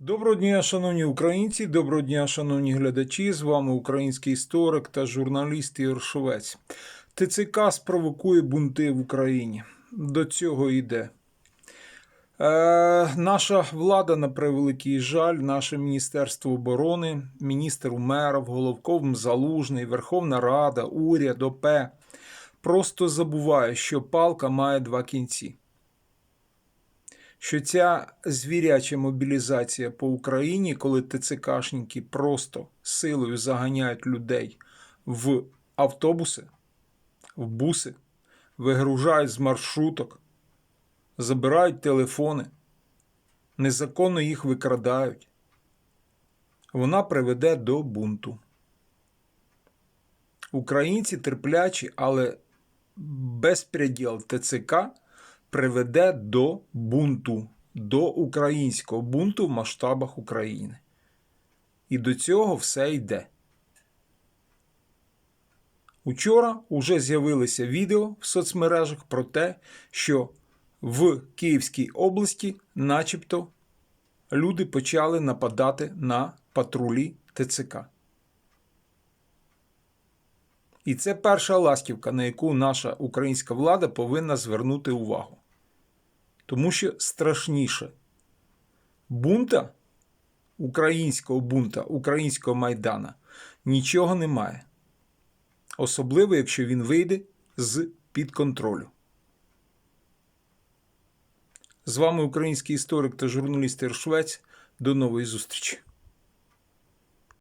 Доброго дня, шановні українці, доброго дня, шановні глядачі. З вами український історик та журналіст Ігор Шовець. ТЦК спровокує бунти в Україні. До цього йде. Е, наша влада, на превеликий жаль, наше Міністерство оборони, міністр Умеров, Головков Залужний, Верховна Рада, уряд, ОП просто забуває, що палка має два кінці що ця звіряча мобілізація по Україні, коли ТЦКшники просто силою заганяють людей в автобуси, в буси, вигружають з маршруток, забирають телефони, незаконно їх викрадають, вона приведе до бунту. Українці терплячі, але безпреділ ТЦК приведе до бунту, до українського бунту в масштабах України. І до цього все йде. Учора вже з'явилися відео в соцмережах про те, що в Київській області, начебто, люди почали нападати на патрулі ТЦК. І це перша ластівка, на яку наша українська влада повинна звернути увагу. Тому що страшніше бунта, українського бунта, українського майдана нічого немає. Особливо, якщо він вийде з під контролю. З вами український історик та журналіст Іршвець. До нової зустрічі!